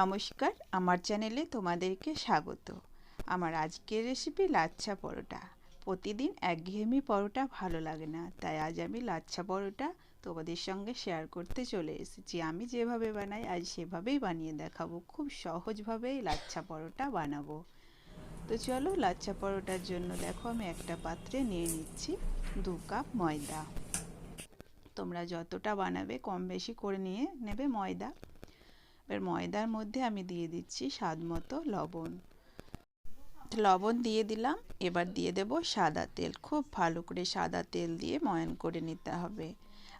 নমস্কার, আমার চ্যানেলে তোমাদেরকে স্বাগত। আমার আজকের রেসিপি লাচ্ছা পরোটা। প্রতিদিন একঘেয়েমি পরোটা ভালো লাগে না, তাই আজ আমি লাচ্ছা পরোটা তোমাদের সঙ্গে শেয়ার করতে চলে এসেছি। আমি যেভাবে বানাই, আজ সেভাবেই বানিয়ে দেখাবো। খুব সহজভাবেই লাচ্ছা পরোটা বানাবো। তো চলো লাচ্ছা পরোটার জন্য দেখো, আমি একটা পাত্রে নিয়ে নিচ্ছি দু কাপ ময়দা। তোমরা যতটা বানাবে কম বেশি করে নিয়ে নেবে ময়দা। এবার ময়দার মধ্যে আমি দিয়ে দিচ্ছি স্বাদ মতো লবণ। লবণ দিয়ে দিলাম, এবার দিয়ে দেব সাদা তেল। খুব ভালো করে সাদা তেল দিয়ে ময়ান করে নিতে হবে।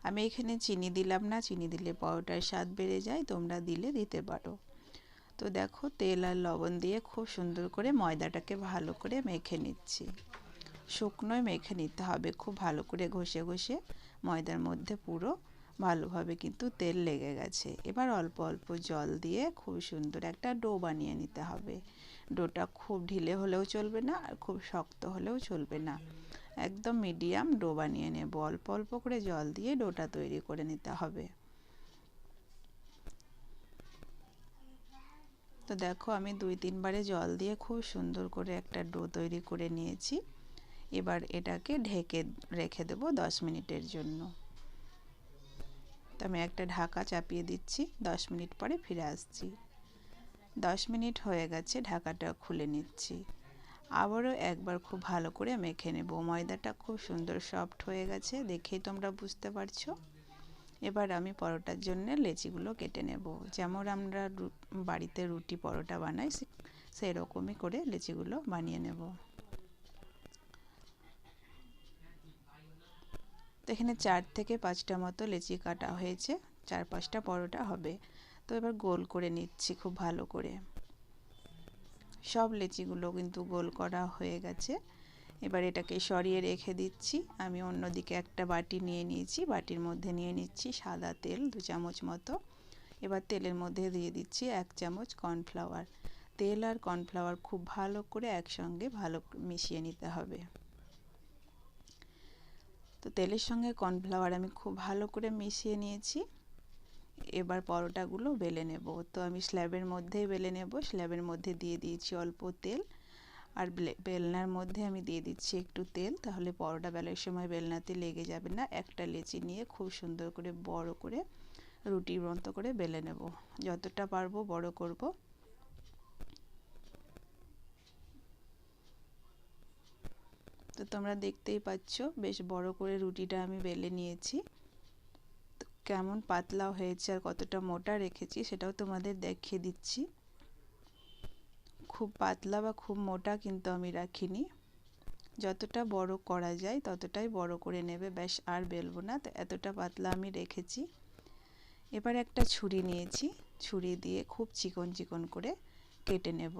আমি এখানে চিনি দিলাম না, চিনি দিলে পরোটার স্বাদ বেড়ে যায়, তোমরা দিলে দিতে পারো। তো দেখো, তেল আর লবণ দিয়ে খুব সুন্দর করে ময়দাটাকে ভালো করে মেখে নিচ্ছি। শুকনোয় মেখে নিতে হবে, খুব ভালো করে ঘষে ঘষে ময়দার মধ্যে পুরো ভালোভাবে কিন্তু তেল লেগে গেছে। এবার অল্প অল্প জল দিয়ে খুব সুন্দর একটা ডো বানিয়ে নিতে হবে। ডোটা খুব ঢিলে হলেও চলবে না আর খুব শক্ত হলেও চলবে না। একদম মিডিয়াম ডো বানিয়ে নেব। অল্প অল্প করে জল দিয়ে ডোটা তৈরি করে নিতে হবে। তো দেখো আমি দুই তিনবারে জল দিয়ে খুব সুন্দর করে একটা ডো তৈরি করে নিয়েছি। এবার এটাকে ঢেকে রেখে দেবো দশ মিনিটের জন্য। তো আমি একটা ঢাকা চাপিয়ে দিচ্ছি, দশ মিনিট পরে ফিরে আসছি। দশ মিনিট হয়ে গেছে, ঢাকাটা খুলে নিচ্ছি। আবারও একবার খুব ভালো করে মেখে নেব। ময়দাটা খুব সুন্দর সফট হয়ে গেছে, দেখেই তোমরা বুঝতে পারছ। এবার আমি পরোটার জন্য লেচিগুলো কেটে নেব। যেমন আমরা বাড়িতে রুটি পরোটা বানাই সেই রকমই করে লেচিগুলো বানিয়ে নেব। তো এখানে চার থেকে পাঁচটা মতো লেচি কাটা হয়েছে। চার পাঁচটা পরোটা হবে। তো এবার গোল করে নিচ্ছি খুব ভালো করে। সব লেচিগুলো কিন্তু গোল করা হয়ে গেছে। এবার এটাকে সরিয়ে রেখে দিচ্ছি। আমি অন্যদিকে একটা বাটি নিয়ে নিয়েছি। বাটির মধ্যে নিয়ে নিচ্ছি সাদা তেল দু চামচ মতো। এবার তেলের মধ্যে দিয়ে দিচ্ছি এক চামচ কর্নফ্লাওয়ার। তেল আর কর্নফ্লাওয়ার খুব ভালো করে একসঙ্গে ভালো মিশিয়ে নিতে হবে। তো তেলের সঙ্গে কর্নফ্লাওয়ার আমি খুব ভালো করে মিশিয়ে নিয়েছি। এবার পরোটাগুলো বেলে নেব। তো আমি স্ল্যাবের মধ্যেই বেলে নেব। স্ল্যাবের মধ্যে দিয়ে দিয়েছি অল্প তেল। আর বেলনার মধ্যে আমি দিয়ে দিচ্ছি একটু তেল। তাহলে পরোটা বেলার সময় বেলনাতে লেগে যাবে না। একটা লেচি নিয়ে খুব সুন্দর করে বড় করে রুটির মতো করে বেলে নেব। যতটা পারব বড় করব। তো তোমরা দেখতেই পাচ্ছ, বেশ বড় করে রুটিটা আমি বেলে নিয়েছি। কেমন পাতলা হয়েছে আর কতটা মোটা রেখেছি সেটাও তোমাদের দেখিয়ে দিচ্ছি। খুব পাতলা বা খুব মোটা কিন্তু আমি রাখিনি। যতটা বড় করা যায় ততটাই বড় করে নেবে, ব্যাস আর বেলবো না। তো এতটা পাতলা আমি রেখেছি। এবার একটা ছুরি নিয়েছি। ছুরি দিয়ে খুব চিকন চিকন করে কেটে নেব।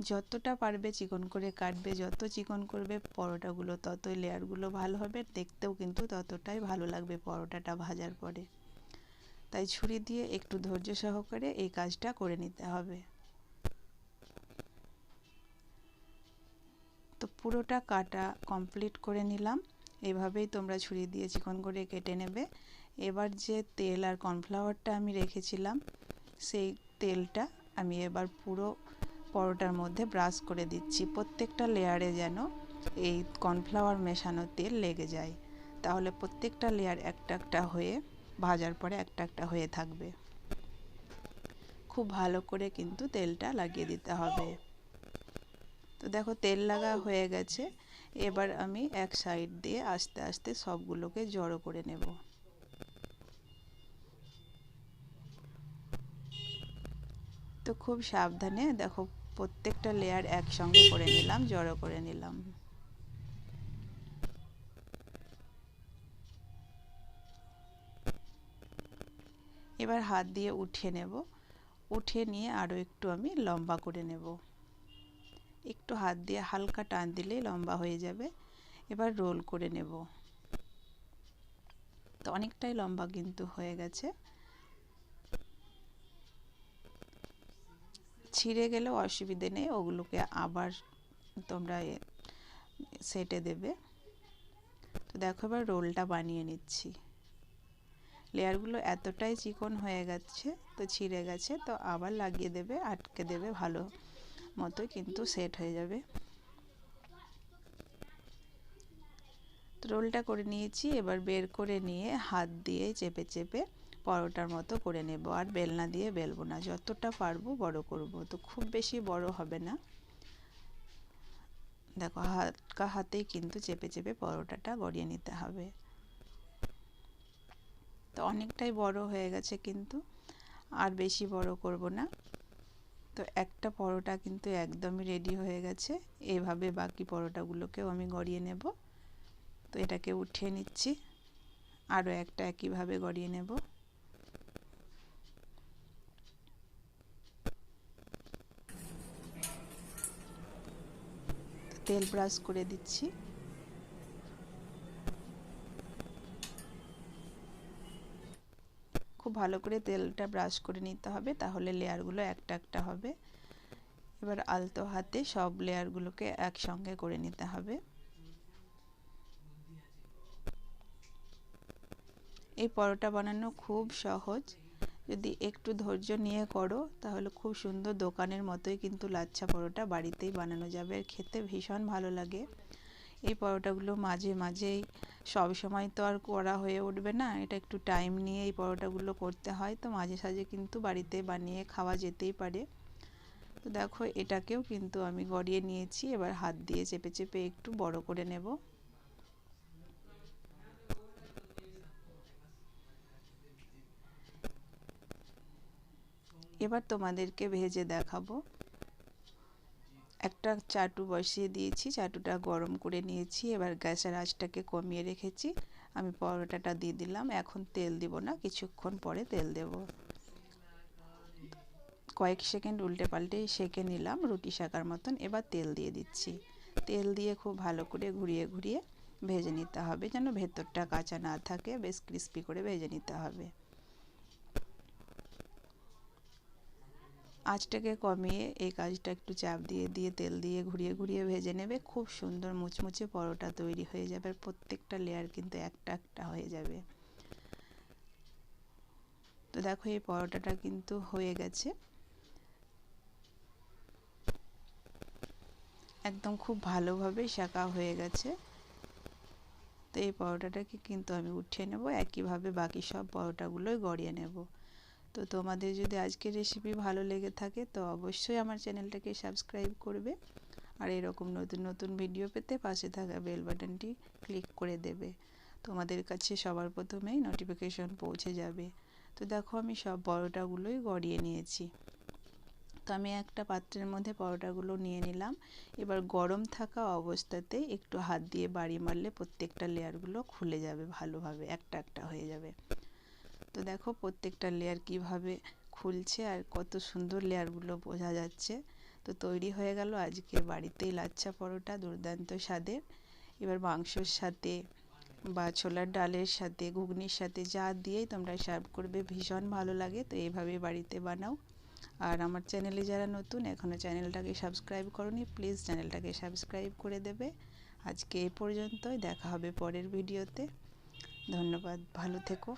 যতটা পারবে চিকন করে কাটবে, যত চিকন করবে পরোটাগুলো, ততই লেয়ারগুলো ভালো হবে। দেখতেও কিন্তু ততটাই ভালো লাগবে পরোটাটা ভাজার পরে। তাই ছুরি দিয়ে একটু ধৈর্য সহকারে এই কাজটা করে নিতে হবে। তো পুরোটা কাটা কমপ্লিট করে নিলাম। এভাবেই তোমরা ছুরি দিয়ে চিকন করে কেটে নেবে। এবার যে তেল আর কর্নফ্লাওয়ারটা আমি রেখেছিলাম, সেই তেলটা আমি এবার পুরো পরোটার মধ্যে ব্রাশ করে দিচ্ছি। প্রত্যেকটা লেয়ারে যেন এই কর্নফ্লাওয়ার মেশানো তেল লেগে যায়। তাহলে প্রত্যেকটা লেয়ার একটা একটা হয়ে, ভাজার পরে একটা একটা হয়ে থাকবে। খুব ভালো করে কিন্তু তেলটা লাগিয়ে দিতে হবে। তো দেখো, তেল লাগা হয়ে গেছে। এবার আমি এক সাইড দিয়ে আস্তে আস্তে সবগুলোকে জড়ো করে নেব। তো খুব সাবধানে দেখো প্রত্যেকটা লেয়ার একসঙ্গে করে নিলাম, জড়ো করে নিলাম। এবার হাত দিয়ে উঠিয়ে নেব। উঠিয়ে নিয়ে আরও একটু আমি লম্বা করে নেব। একটু হাত দিয়ে হালকা টান দিলেই লম্বা হয়ে যাবে। এবার রোল করে নেব। তো অনেকটাই লম্বা কিন্তু হয়ে গেছে। ছিঁড়ে গেলেও অসুবিধে নেই, ওগুলোকে আবার তোমরা সেটে দেবে। তো দেখো এবার রোলটা বানিয়ে নিচ্ছি। লেয়ারগুলো এতটাই চিকন হয়ে গেছে, তো ছিঁড়ে গেছে, তো আবার লাগিয়ে দেবে, আটকে দেবে ভালো মতো, কিন্তু সেট হয়ে যাবে। রোলটা করে নিয়েছি, এবার বের করে নিয়ে হাত দিয়ে চেপে চেপে পরোটার মতো করে নেব। আর বেলনা দিয়ে বেলবো না, যতটা পারব বড় করব। তো খুব বেশি বড় হবে না। দেখো, হালকা হাতেই কিন্তু চেপে চেপে পরোটাটা গড়িয়ে নিতে হবে। তো অনেকটাই বড় হয়ে গেছে কিন্তু, আর বেশি বড় করব না। তো একটা পরোটা কিন্তু একদমই রেডি হয়ে গেছে। এভাবে বাকি পরোটাগুলোকেও আমি গড়িয়ে নেব। তো এটাকে উঠিয়ে নিচ্ছি। আরও একটা একইভাবে গড়িয়ে নেব। তেল ব্রাশ করে দিচ্ছি। খুব ভালো করে তেলটা ব্রাশ করে নিতে হবে, তাহলে লেয়ারগুলো একটা একটা হবে। এবার আলতো হাতে সব লেয়ারগুলোকে একসঙ্গে করে নিতে হবে। এই পরোটা বানানো খুব সহজ। যদি একটু ধৈর্য নিয়ে করো, তাহলে খুব সুন্দর দোকানের মতোই কিন্তু লাচ্ছা পরোটা বাড়িতেই বানানো যাবে আর খেতে ভীষণ ভালো লাগে। এই পরোটাগুলো মাঝে মাঝেই সব সময় তো আর করা হয়ে উঠবে না, এটা একটু টাইম নিয়ে এই পরোটাগুলো করতে হয়, তো মাঝে সাঝে কিন্তু বাড়িতে বানিয়ে খাওয়া যেতেই পারে। তো দেখো এটাকেও কিন্তু আমি গড়িয়ে নিয়েছি, এবার হাত দিয়ে চেপে চেপে একটু বড় করে নেব। এবার তোমাদেরকে ভেজে দেখাবো। একটা চাটু বসিয়ে দিয়েছি, চাটুটা গরম করে নিয়েছি, এবার গ্যাসের আঁচটাকে কমিয়ে রেখেছি। আমি পরোটাটা দিয়ে দিলাম, এখন তেল দিব না, কিছুক্ষণ পরে তেল দেব। কয়েক সেকেন্ড উল্টে পাল্টে সেঁকে নিলাম, রুটি শাকার মতন, এবার তেল দিয়ে দিচ্ছি। তেল দিয়ে খুব ভালো করে ঘুরিয়ে ঘুরিয়ে ভেজে নিতে হবে, যেন ভেতরটা কাঁচা না থাকে, বেশ ক্রিস্পি করে ভেজে নিতে হবে। আঁচটাকে কমিয়ে এই কাজটা একটু চাপ দিয়ে দিয়ে তেল দিয়ে ঘুরিয়ে ঘুরিয়ে ভেজে নেবে। খুব সুন্দর মুচমুচে পরোটা তৈরি হয়ে যাবে। প্রত্যেকটা লেয়ার কিন্তু একটা একটা হয়ে যাবে। তো দেখো এই পরোটাটা কিন্তু হয়ে গেছে। একদম খুব ভালোভাবে শাঁকা হয়ে গেছে। তো এই পরোটাটাকে কিন্তু আমি উঠিয়ে নেব। একইভাবে বাকি সব পরোটাগুলোই গড়িয়ে নেব। তো তোমাদের যদি আজকের রেসিপি ভালো লেগে থাকে, তো অবশ্যই আমার চ্যানেলটাকে সাবস্ক্রাইব করবে। আর এরকম নতুন নতুন ভিডিও পেতে পাশে থাকা বেল বাটনটি ক্লিক করে দেবে। তোমাদের কাছে সবার প্রথমেই নোটিফিকেশন পৌঁছে যাবে। তো দেখো আমি সব পরোটাগুলোই গড়িয়ে নিয়েছি। তো আমি একটা পাত্রের মধ্যে পরোটাগুলো নিয়ে নিলাম। এবার গরম থাকা অবস্থাতে একটু হাত দিয়ে বাড়ি মারলে প্রত্যেকটা লেয়ারগুলো খুলে যাবে ভালোভাবে, একটা একটা হয়ে যাবে। তো দেখো প্রত্যেকটা লেয়ার কীভাবে খুলছে আর কত সুন্দর লেয়ারগুলো বোঝা যাচ্ছে। তো তৈরি হয়ে গেল আজকে বাড়িতেই লাচ্ছা পরোটা, দুর্দান্ত স্বাদের। এবার মাংসর সাথে বা ছোলার ডালের সাথে, ঘুগনির সাথে যা দিয়েই তোমরা সার্ভ করবে, ভীষণ ভালো লাগে। তো এইভাবে বাড়িতে বানাও। আর আমার চ্যানেলে যারা নতুন এখনও চ্যানেলটাকে সাবস্ক্রাইব করনি প্লিজ চ্যানেলটাকে সাবস্ক্রাইব করে দেবে। আজকে এ পর্যন্তই, দেখা হবে পরের ভিডিওতে ধন্যবাদ, ভালো থেকো।